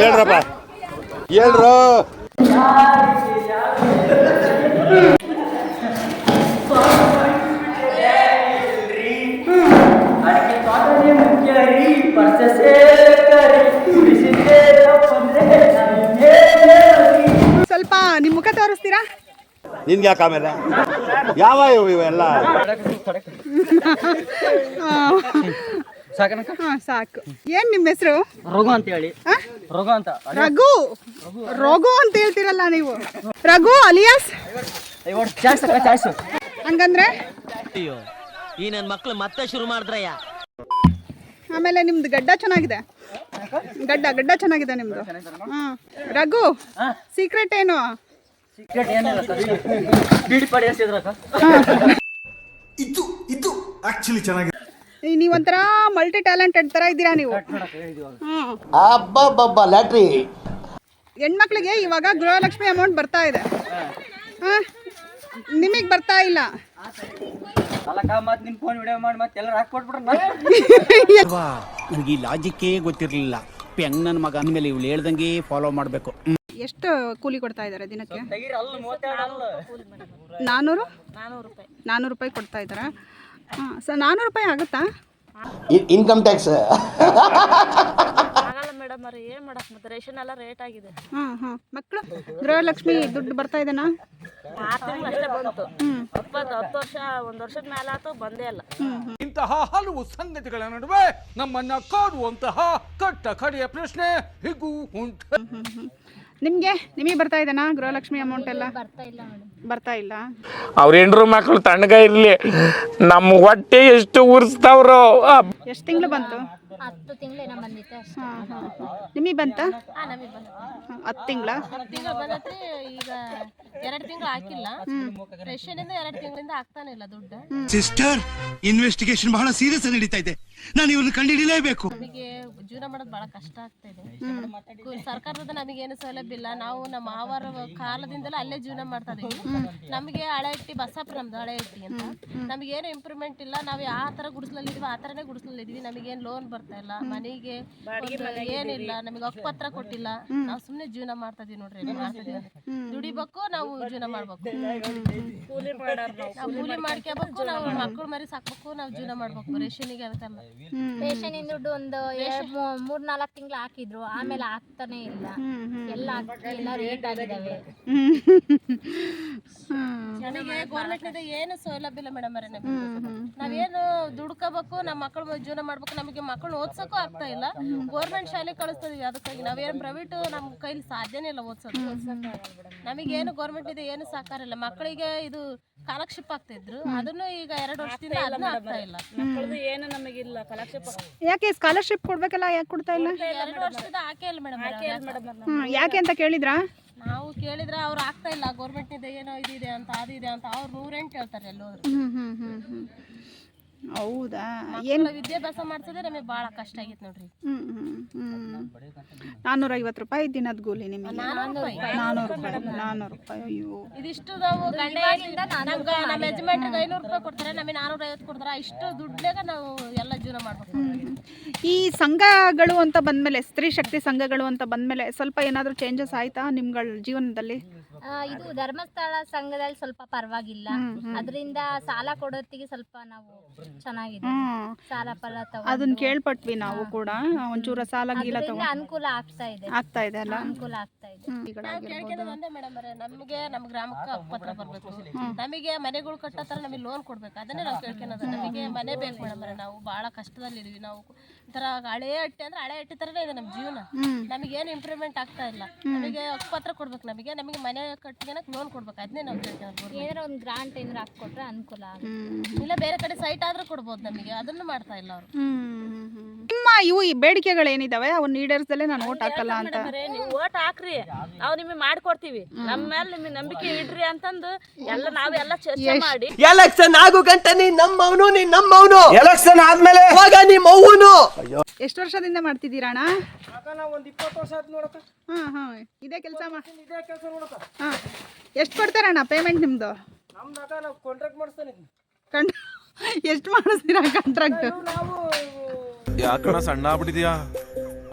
ಹೇಳ್ರಪ್ಪ. ಹೇಳ್ರು. ಸ್ವಲ್ಪ ನಿಮ್ಮ ಮುಖ ತೋರಿಸ್ತೀರಾ? ನಿನ್ಗೆ ಯಾಕೆ ಆಮೇಲೆ? ಯಾವ ಇವು ಇವೆಲ್ಲ? ಹಾ ಸಾಕು ಏನ್ ನಿಮ್ಮ ಹೆಸರು ರಘು ಅಂತ ಹೇಳಿ ರಘು ಅಂತ ರಘು ರಘು ಅಂತ ಹೇಳ್ತೀರಲ್ಲ ನೀವು ರಘು ಅಲಿಯಾಸ್ ಹಂಗಂದ್ರೆ ಅಯ್ಯೋ ಈ ನನ್ನ ಮಕ್ಳು ಮತ್ತೆ ಶುರು ಮಾಡಿದ್ರಯ್ಯ ಆಮೇಲೆ ನಿಮ್ದು ಗಡ್ಡ ಚೆನ್ನಾಗಿದೆ ಗಡ್ಡ ಗಡ್ಡ ಚೆನ್ನಾಗಿದೆ ನಿಮ್ದು ಹಾ ರಘು ಸೀಕ್ರೆಟ್ ಏನು ಸೀಕ್ರೆಟ್ ಏನಿಲ್ಲ ಸರ್ ಬೀಡಿ ಇದು ಇದು ಆಕ್ಚುಲಿ ಚೆನ್ನಾಗಿದೆ ನೀವೊಂಥರ ಮಲ್ಟಿ ಟ್ಯಾಲೆಂಟೆಡ್ ತರ ಇದ್ದೀರಾ ನೀವು? ಅಬ್ಬಬ್ಬಬ್ಬ ಲ್ಯಾಟ್ರಿ. ಹೆಣ್ಮಕ್ಳಿಗೆ ಇವಾಗ ಗೃಹಲಕ್ಷ್ಮಿ ಅಮೌಂಟ್ ಬರ್ತಾ ಇದೆ. ಹಾಂ. ನಿಮಗೆ ಬರ್ತಾ ಇಲ್ಲ. ಅಲ್ಲಕ್ಕ ಮತ್ತೆ ನಿಮ್ಮ ಫೋನ್ ವಿಡಿಯೋ ಮಾಡಿ ಮತ್ತೆ ಎಲ್ಲರೂ ಹಾಕ್ಕೊಟ್ಬಿಡ್ರ ನನಗೆ ಈ ಲಾಜಿಕ್ಕೇ ಗೊತ್ತಿರಲಿಲ್ಲ. ಹೆಂಗ್ ನನ್ನ ಮಗ ಅಂದಮೇಲೆ ಇವ್ಳು ಹೇಳ್ದಂಗೆ ಫಾಲೋ ಮಾಡಬೇಕು. ಎಷ್ಟು ಕೂಲಿ ಕೊಡ್ತಾ ಇದ್ದಾರೆ ದಿನಕ್ಕೆ? ತೆಗೀರಿ ಅಲ್ಲ ಮೂವತ್ತೆರಡು ಅಲ್ಲ. ನಾನ್ನೂರು ನಾನ್ನೂರು ರೂಪಾಯಿ. ಕೊಡ್ತಾ ಇದ್ದಾರಾ ಹಾಂ ಸರ್ ನಾನ್ನೂರು ರೂಪಾಯಿ ಆಗುತ್ತಾ? ಇನ್ಕಮ್ ಟ್ಯಾಕ್ಸ್ ಆಗಲ್ಲ ಮೇಡಮ್ ಅವ್ರೆ ಏನು ಮಾಡಕ್ ಮತ್ತೆ? ರೇಷನ್ ಎಲ್ಲ ರೇಟ್ ಆಗಿದೆ. ಹಾಂ ಹಾಂ. ಮಕ್ಕಳು ಗೃಹಲಕ್ಷ್ಮಿ ದುಡ್ಡು ಬರ್ತಾ ಇದೆನಾ? ಆರು ತಿಂಗಳು ಅಷ್ಟೇ ಬಂತು. ಇಪ್ಪತ್ತು ಹತ್ತು ವರ್ಷ ಒಂದು ವರ್ಷದ ಮೇಲೆ ಆತು ಬಂದೇ ಇಲ್ಲ ಇಂತಹ ಹಲವು ಸಂಗತಿಗಳ ನಡುವೆ ನಮ್ಮನ್ನ ಕಾಡುವಂತಹ ಕಟ್ಟ ಕಡೆಯ ಪ್ರಶ್ನೆ ಹೀಗೂ ಉಂಟು. ನಿಮಗೆ? ನಿಮಗೆ ಬರ್ತಾ ಇದೆನಾ ಗೃಹಲಕ್ಷ್ಮಿ ಅಮೌಂಟ್ ಎಲ್ಲ? ಬರ್ತಾ ಇಲ್ಲ ಅವ್ರ ಹೆಂಡ್ರು ಮಕ್ಕಳು ತಣ್ಣಗ ಇರ್ಲಿ. ನಮ್ಮ ಹೊಟ್ಟೆ ಎಷ್ಟು ಉರ್ಸ್ತಾವ್ರು. ಎಷ್ಟು ತಿಂಗಳು ಬಂತು? ಹತ್ತು ತಿಂಗಳೇನ ಬಂದಿತ್ತು ಅಷ್ಟೇ. ಹಾಂ ಹಾಂ ನಿಮಗೆ ಬಂತಾ? ಹಾಂ ನಮಗೆ ಬಂದ ಹತ್ತು ತಿಂಗಳ? ತಿಂಗಳು ಬಂದತ್ರಿ ಈಗ ಎರಡು ತಿಂಗಳು ಹಾಕಿಲ್ಲ. ರೇಷನಿಂದ ಎರಡು ತಿಂಗಳಿಂದ ಆಗ್ತಾನೆ ಇಲ್ಲ ದುಡ್ಡು. ಸಿಸ್ಟರ್ ಇನ್ವೆಸ್ಟಿಗೇಷನ್ ಬಹಳ ಸೀರಿಯಸ್ ಆಗಿ ನಡೀತಾ ಇದೆ. ನಾನು ಇವ್ರನ್ನ ಕಂಡುಹಿಡಿಯಲೇಬೇಕು ನಮಗೆ ಜೀವನ ಮಾಡೋದು ಬಹಳ ಕಷ್ಟ ಆಗ್ತಾ ಇದೆ. ಕು- ಸರ್ಕಾರದ ನಮಗೇನು ಸೌಲಭ್ಯ ಇಲ್ಲ. ನಾವು ನಮ್ಮ ಆವಾರ ಕಾಲದಿಂದಲೂ ಅಲ್ಲೇ ಜೀವನ ಮಾಡ್ತಾ ಇದೀವಿ. ನಮಗೆ ಹಳೆ ಇಟ್ಟಿ ಬಸ್ಸಾಪುರ ನಮ್ದು ಹಳೆ ಇಟ್ಟಿ ಅಂತ. ನಮಗೇನು ಇಂಪ್ರೂವ್ಮೆಂಟ್ ಇಲ್ಲ. ನಾವು ಯಾವ ತರ ಗುಡಿಸ್ಲಲ್ಲಿದ್ದೀವಿ ಆ ತರನೇ ನಮಗೆ ನಮಗೇನು ಲೋನ್ ಬರ್ತಾ ಇಲ್ಲ. ಮನೆಗೆ ಒಂದು ಏನಿಲ್ಲ. ನಮಗೆ ಹಕ್ಕುಪತ್ರ ಕೊಟ್ಟಿಲ್ಲ. ನಾವು ಸುಮ್ಮನೆ ಜೀವನ ಮಾಡ್ತಾ ಇದೀವಿ ನೋಡ್ರಿ. ಇಲ್ಲಿ ಮಾಡ್ತಾ ಇದೀವಿ ದುಡಿಬೇಕು ನಾವು ಜೀವನ ಮಾಡ್ಬೇಕು. ನಾವು ಕೂಲಿ ಮಾಡ್ಕೋಬೇಕು ನಾವು ಮಕ್ಕಳು ಮರಿ ಸಾಕ್ಬೇಕು ನಾವು ಜೀವನ ಮಾಡ್ಬೇಕು. ರೇಷನ್ಗೆ ಅದಕ್ಕೆಲ್ಲ ರೇಷನ್ ದುಡ್ಡು ಒಂದು ಎರಡ್ ಮೂ- ಮೂರ್ ನಾಲ್ಕು ತಿಂಗಳು ಹಾಕಿದ್ರು ಆಮೇಲೆ ಆಗ್ತಾನೆ ಇಲ್ಲ. ಎಲ್ಲ ಅಕ್ಕಿ ಎಲ್ಲ ರೇಟ್ ಆಗಿದಾವೆ. ನಮಗೆ ಗೌರ್ಮೆಂಟ್ ಏನು ಸೌಲಭ್ಯ ಇಲ್ಲ ಮೇಡಮ್ ಅವರೇ ನಾವೇನು ದುಡ್ಕೋಬೇಕು ನಮ್ಮ ಮಕ್ಕಳು ಜೀವನ ಮಾಡ್ಬೇಕು ನಮಗೆ ಮಕ್ಕಳು ಓದ್ಸಕ್ಕೂ ಆಗ್ತಾ ಇಲ್ಲ. ಗೌರ್ಮೆಂಟ್ ಶಾಲೆ ಕಳಿಸ್ತಿದೀವಿ ಅದಕ್ಕಾಗಿ. ನಾವೇನು ಪ್ರೈವೇಟ್ ನಮ್ಮ ಕೈಲಿ ಸಾಧ್ಯನೇ ಇಲ್ಲ ಓದ್ಸೋದು. ನಮಗೇನು ಗೌರ್ಮೆಂಟ್ ಇದೆ ಏನು ಸಹಕಾರ ಇಲ್ಲ. ಮಕ್ಕಳಿಗೆ ಇದು ಕಾಲಕ್ಷೇಪ ಆಗ್ತಿದ್ರು ಅದನ್ನು ಈಗ ಎರಡು ವರ್ಷದಿಂದ ಅದನ್ನು ಆಗ್ತಾ ಇಲ್ಲ. ಏನು ನಮಗಿಲ್ಲ. ಕಾಲಕ್ಷೇಪ. ಯಾಕೆ ಸ್ಕಾಲರ್ಶಿಪ್ ಕೊಡ್ಬೇಕಲ್ಲ ಯಾಕೆ ಕೊಡ್ತಾ ಇಲ್ಲ? ಎರಡು ವರ್ಷದಿಂದ ಹಾಕೇ ಇಲ್ಲ ಮೇಡಮ್ ಹ್ಮ್, ಯಾಕೆ ಅಂತ ಕೇಳಿದ್ರಾ? ನಾವು ಕೇಳಿದ್ರೆ ಅವ್ರು ಆಗ್ತಾ ಇಲ್ಲ. ಗೌರ್ಮೆಂಟ್ನಿಂದ ಏನೋ ಇದಿದೆ ಅಂತ ಅದಿದೆ ಅಂತ. ಅವ್ರು ನೂರೆಂಟು ಹೇಳ್ತಾರೆ ಎಲ್ಲೋದ್ರು. ಹ್ಮ್ ಹ್ಮ್ ಹ್ಮ್ ಹ್ಮ್. ಹೌದಾ? ಏನು ವಿದ್ಯಾಭ್ಯಾಸ ಮಾಡ್ತಿದ್ರೆ ನಮಗೆ ಭಾಳ ಕಷ್ಟ ಆಗಿತ್ತು ನೋಡ್ರಿ. ಹ್ಮ್ ಹ್ಮ್ ರೂಪಾಯಿ ದಿನದ ಕೂಲಿ ನಿಮಗೆ. ನಾನ್ನೂರು ರೂಪಾಯಿ ನಾನ್ನೂರು ರೂಪಾಯಿ ಅಯ್ಯೋ. ಇದಿಷ್ಟು ನಾವು ಗಂಡ ಹೆಂಡ್ತಿ- ನಮ್ಗೆ ನಮ್ಮ ಯಜಮಾನ್ರಿಗೆ ಐನೂರು ರೂಪಾಯಿ ಕೊಡ್ತಾರೆ ನಮಗೆ ನಾನ್ನೂರ ಐವತ್ತು ಕೊಡ್ತಾರೆ. ಇಷ್ಟು ದುಡ್ಡಾಗ ನಾವು ಎಲ್ಲ ಜೀವನ ಮಾಡ್ಬೇಕು. ಈ ಸಂಘಗಳು ಅಂತ ಬಂದ್ಮೇಲೆ ಸ್ತ್ರೀ ಶಕ್ತಿ ಸಂಘಗಳು ಅಂತ ಬಂದ್ಮೇಲೆ ಸ್ವಲ್ಪ ಏನಾದರೂ ಚೇಂಜಸ್ ಆಯ್ತಾ ನಿಮ್ಗಳ ಜೀವನದಲ್ಲಿ? ಆ, ಇದು ಧರ್ಮಸ್ಥಳ ಸಂಘದಲ್ಲಿ ಸ್ವಲ್ಪ ಪರವಾಗಿಲ್ಲ. ಅದರಿಂದ ಸಾಲ ಕೊಡೋತ್ತಿಗೆ ಸ್ವಲ್ಪ ನಾವು ಚೆನ್ನಾಗಿದೆ. ಹ್ಮ್. ಸಾಲ ಫಲ ಅದನ್ನ ಕೇಳ್ಪಟ್ವಿ ನಾವು ಕೂಡ. ಒಂಚೂರ ಸಾಲ ಗೀಲ ಅನುಕೂಲ ಆಗ್ತಾ ಇದೆ. ಆಗ್ತಾ ಇದೆ ಅಲ್ಲ? ಅನುಕೂಲ ಆಗ್ತಾ ಇದೆ. ಕೇಳ್ಕೊಳ್ಳೋದು ಒಂದೇ ಮೇಡಮ್ ಅವರೇ ನಮಗೆ ನಮ್ಮ ಗ್ರಾಮಕ್ಕೆ ಬರಬೇಕು. ನಮಗೆ ಮನೆಗಳು ಕಟ್ಟೋ ಥರ ನಮಗೆ ಲೋನ್ ಕೊಡ್ಬೇಕು. ಅದನ್ನೇ ನಾವು ಕೇಳ್ಕೊಳೋದು. ನಮಗೆ ಮನೆ ಬೇಕು ಮೇಡಮ್ ಅವರೇ. ನಾವು ಭಾಳ ಕಷ್ಟದಲ್ಲಿದ್ದೀವಿ ನಾವು ಒಂಥರ ಹಳೆ ಹಟ್ಟಿ ಅಂದ್ರೆ ಹಳೆ ಹಟ್ಟಿ ಥರನೇ ಇದೆ ನಮ್ಮ ಜೀವನ. ನಮಗೇನು ಇಂಪ್ರೂವ್ಮೆಂಟ್ ಆಗ್ತಾ ಇಲ್ಲ. ನಮಗೆ ಪತ್ರ ಕೊಡ್ಬೇಕು. ನಮಗೆ ನಮಗೆ ಮನೆ ಕಟ್ಟಿಗೆನಕ್ಕೆ ಲೋನ್ ಕೊಡ್ಬೇಕು. ಅದನ್ನೇ ನಾವು ಏನಾರ ಒಂದು ಗ್ರಾಂಟ್ ಏನಾರ ಹಾಕೊಟ್ರೆ ಅನುಕೂಲ ಆಗುತ್ತೆ. ಇಲ್ಲ ಬೇರೆ ಕಡೆ ಸೈಟ್ ಆದ್ರೂ ಕೊಡ್ಬೋದು ನಮಗೆ. ಅದನ್ನು ಮಾಡ್ತಾ ಇಲ್ಲ ಅವರು. ಇವು ಈ ಬೇಡಿಕೆಗಳು ಏನಿದಾವೆ ಅವನ್ನ ಈಡೇರಿಸದಲ್ಲೇ ನಾನು ಓಟ್ ಹಾಕಲ್ಲ ಅಂತ? ನೀವು ಓಟ್ ಹಾಕ್ರಿ ನಾವು ನಿಮಗೆ ಮಾಡ್ಕೊಡ್ತೀವಿ. ನಮ್ಮ ಮೇಲೆ ನಿಮಗೆ ನಂಬಿಕೆ ಇಡ್ರಿ ಅಂತಂದು ಎಲ್ಲ ನಾವೆಲ್ಲ ಚರ್ಚೆ ಮಾಡಿ. ಎಲೆಕ್ಷನ್ ಆಗು ಗಂಟೆ ನೀನ್ ನಮ್ಮವನು ನೀ ನಮ್ಮವನು. ಎಲೆಕ್ಷನ್ ಆದ್ಮೇಲೆ? ಇವಾಗ ನಿಮ್ಮ ಅವ್ವನು. ಎಷ್ಟು ವರ್ಷದಿಂದ ಮಾಡ್ತಿದ್ದೀರಾ ಅಣ್ಣ? ಒಂದು ಇಪ್ಪತ್ತು ವರ್ಷ ಆಯ್ತು ನೋಡಕ್ಕ ಹಾಂ ಹಾಂ ಇದೇ ಕೆಲಸ ಮಾ ಇದೇ ಕೆಲಸ ನೋಡಕ್ಕ ಹಾಂ. ಎಷ್ಟು ಕೊಡ್ತಾರಣ್ಣ ಪೇಮೆಂಟ್ ನಿಮ್ಮದು ನಮ್ದು? ಅಕ್ಕ ನಾವು ಕಾಂಟ್ರಾಕ್ಟ್ ಮಾಡಿಸ್ತಾನೆ ಕಂಡ್ ಎಷ್ಟು ಮಾಡಿಸ್ತೀರಾ ಕಾಂಟ್ರಾಕ್ಟ್ ನಾವು ಯಾಕಣ ಸಣ್ಣ ಆಗ್ಬಿಟ್ಟಿದ್ಯಾ?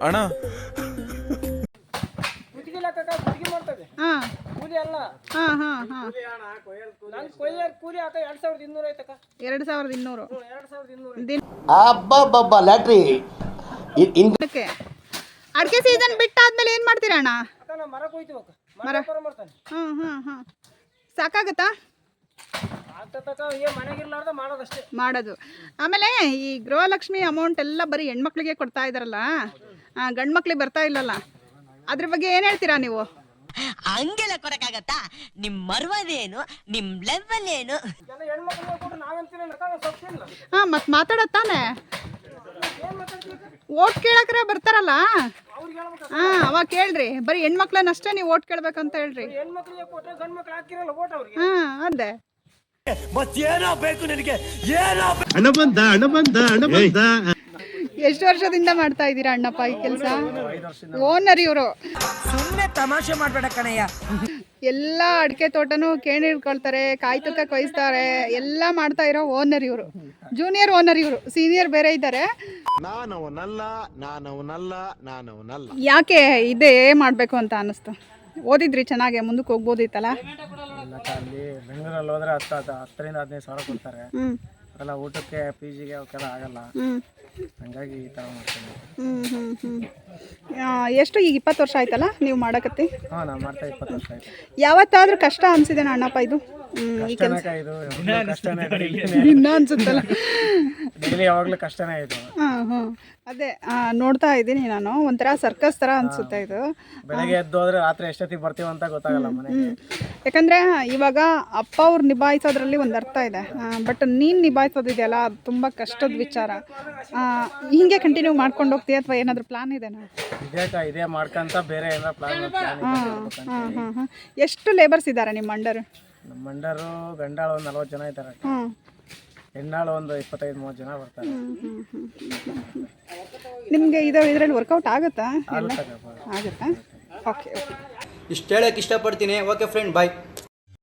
ಅಣ್ಣ? ಕುತ್ತಿಗೆಲ್ಲ ಮಾಡ್ತದೆ ಹಾ ಅಲ್ಲ. ಹಾ ಹಾ ಹಾ. ಸಾವಿರದ ಐತಕ್ಕ ಎರಡು ಸಾವಿರದ ಇನ್ನೂರು. ಸಾವಿರದ ಅಡಿಕೆ ಸೀಸನ್ ಬಿಟ್ಟಾದ್ಮೇಲೆ ಏನು ಮಾಡ್ತೀರಾ ಅಣ್ಣ? ಮರ ಸಾಕಾಗತ್ತಾ? ಮಾಡೋದು. ಆಮೇಲೆ ಈ ಗೃಹಲಕ್ಷ್ಮಿ ಅಮೌಂಟ್ ಎಲ್ಲ ಬರೀ ಹೆಣ್ಮಕ್ಳಿಗೆ ಕೊಡ್ತಾ ಇದಾರಲ್ಲ ಗಂಡು ಮಕ್ಳಿಗೆ ಬರ್ತಾ ಇಲ್ಲಲ್ಲ ಅದ್ರ ಬಗ್ಗೆ ಏನು ಹೇಳ್ತೀರಾ ನೀವು? ಹಂಗೆಲ್ಲ ಕೊಡಕ್ಕಾಗತ್ತಾ? ನಿಮ್ ಮರ್ವದೇನು ನಿಮ್ ಲೆವೆಲ್ ಏನು ಹಾ ಮತ್ತೆ ಮಾತಾಡತ್ತಾನೆ ತಾನೇ? ಓಟ್ ಕೇಳಕ್ರೆ ಬರ್ತಾರಲ್ಲ? ಹಾಂ ಅವಾಗ ಕೇಳ್ರಿ. ಬರೀ ಹೆಣ್ಮಕ್ಳನ್ನಷ್ಟೇ ನೀವು ಓಟ್ ಕೇಳ್ಬೇಕಂತ ಹೇಳ್ರಿ. ಹಾಂ ಅದೇ. ಹಣ ಬಂದ ಹಣ ಬಂದ ಹಣ ಬಂದ. ಎಷ್ಟು ವರ್ಷದಿಂದ ಮಾಡ್ತಾ ಇದ್ದೀರಾ ಅಣ್ಣಪ್ಪ ಈ ಕೆಲಸ? ಓನರ್ ಇವರು. ಸುಮ್ಮನೆ ತಮಾಷೆ ಮಾಡ್ಬೇಡ ಕಣಯ್ಯ. ಎಲ್ಲ ಅಡಿಕೆ ತೋಟನೂ ಕೇಣಿ ಹಿಡ್ಕೊಳ್ತಾರೆ ಕಾಯಿ ತುಕ್ಕ ಕೊಯ್ಸ್ತಾರೆ ಎಲ್ಲ ಮಾಡ್ತಾ ಇರೋ ಓನರ್ ಇವರು. ಜೂನಿಯರ್ ಓನರ್ ಇವರು ಸೀನಿಯರ್ ಬೇರೆ ಇದ್ದಾರೆ. ಯಾಕೆ ಇದೇ ಮಾಡಬೇಕು ಅಂತ ಅನ್ನಿಸ್ತು? ಓದಿದ್ರಿ ಚೆನ್ನಾಗೆ ಮುಂದಕ್ಕೆ ಹೋಗ್ಬೋದಿತ್ತಲ್ಲ? ಬೆಂಗಳೂರಲ್ಲಿ ಹೋದ್ರೆ ಹತ್ತು ಹತ್ತು ಹತ್ತರಿಂದ ಹದಿನೈದು ಸಾವಿರ ಕೊಡ್ತಾರೆ. ಹ್ಞೂ ಅದೆಲ್ಲ ಊಟಕ್ಕೆ ಪಿ ಜಿಗೆ ಅವಕ್ಕೆಲ್ಲ ಆಗಲ್ಲ. ಹ್ಞೂ ಹಂಗಾಗಿ ಈ ಥರ ಮಾಡ್ತೀನಿ. ಹ್ಞೂ ಹ್ಞೂ ಹ್ಞೂ ಎಷ್ಟು ಈಗ ಇಪ್ಪತ್ತು ವರ್ಷ ಆಯ್ತಲ್ಲ ನೀವು ಮಾಡಕತ್ತಿ? ಹಾಂ ನಾನು ಮಾಡ್ತಾ ಇಪ್ಪತ್ತು ವರ್ಷ ಆಯ್ತು. ಯಾವತ್ತಾದ್ರೂ ಕಷ್ಟ ಅನ್ಸಿದೆ ಅಣ್ಣಪ್ಪ ಇದು? ಹ್ಮ್, ಈ ಕೆಲಸ. ಕಷ್ಟನೇ ಇದು. ಕಷ್ಟನೇ ಅನ್ಸುತ್ತಲ್ಲ. ಡೈಲಿ ಯಾವಾಗಲೂ ಕಷ್ಟನೇ ಇದು. ಹಾಂ ಹಾಂ. ಅದೇ ಆ, ನೋಡ್ತಾ ಇದ್ದೀನಿ ನಾನು. ಒಂಥರ ಸರ್ಕಸ್ ಥರ ಅನಿಸುತ್ತೆ ಇದು. ಬೆಳಗ್ಗೆ ಎದ್ದು ಹೋದ್ರೆ ರಾತ್ರಿ ಎಷ್ಟೊತ್ತಿಗೆ ಬರ್ತೀವಿ ಅಂತ ಗೊತ್ತಾಗಲ್ಲ ಮನೆಗೆ. ಯಾಕಂದರೆ ಇವಾಗ ಅಪ್ಪ ಅವ್ರು ನಿಭಾಯಿಸೋದ್ರಲ್ಲಿ ಒಂದು ಅರ್ಥ ಇದೆ. ಬಟ್ ನೀನು ನಿಭಾಯಿಸೋದಿದೆಯಲ್ಲ ಅದು ತುಂಬ ಕಷ್ಟದ ವಿಚಾರ. ಆ, ಹಿಂಗೆ ಕಂಟಿನ್ಯೂ ಮಾಡ್ಕೊಂಡು ಹೋಗ್ತೀಯ ಅಥವಾ ಏನಾದರೂ ಪ್ಲಾನ್ ಇದೆನಾ ಇದೇ ಕ- ಇದೇ ಮಾಡ್ಕೊಂತ ಬೇರೆ ಏನಾರ ಪ್ಲಾನ್ ಹಾಂ ಹಾಂ ಹಾಂ ಎಷ್ಟು ಲೇಬರ್ಸ್ ಇದ್ದಾರೆ ನಿಮ್ಮ ಮಂಡರು ನಮ್ಮ ಮಂಡರು ಗಂಡಾಳು ಒಂದು ನಲ್ವತ್ತು ಜನ ಇದ್ದಾರೆ ಹ್ಞೂ ಹೆಣ್ಣಾಳು ಒಂದು ಇಪ್ಪತ್ತೈದು ಮೂವತ್ತು ಜನ ಬರ್ತಾರೆ. ನಿಮಗೆ ಇದು ಇದರಲ್ಲಿ ವರ್ಕೌಟ್ ಆಗುತ್ತಾ? ಎಲ್ಲ ಆಗುತ್ತಾ? ಓಕೆ ಓಕೆ ಇಷ್ಟು ಹೇಳಕ್ಕೆ ಇಷ್ಟಪಡ್ತೀನಿ. Okay friend bye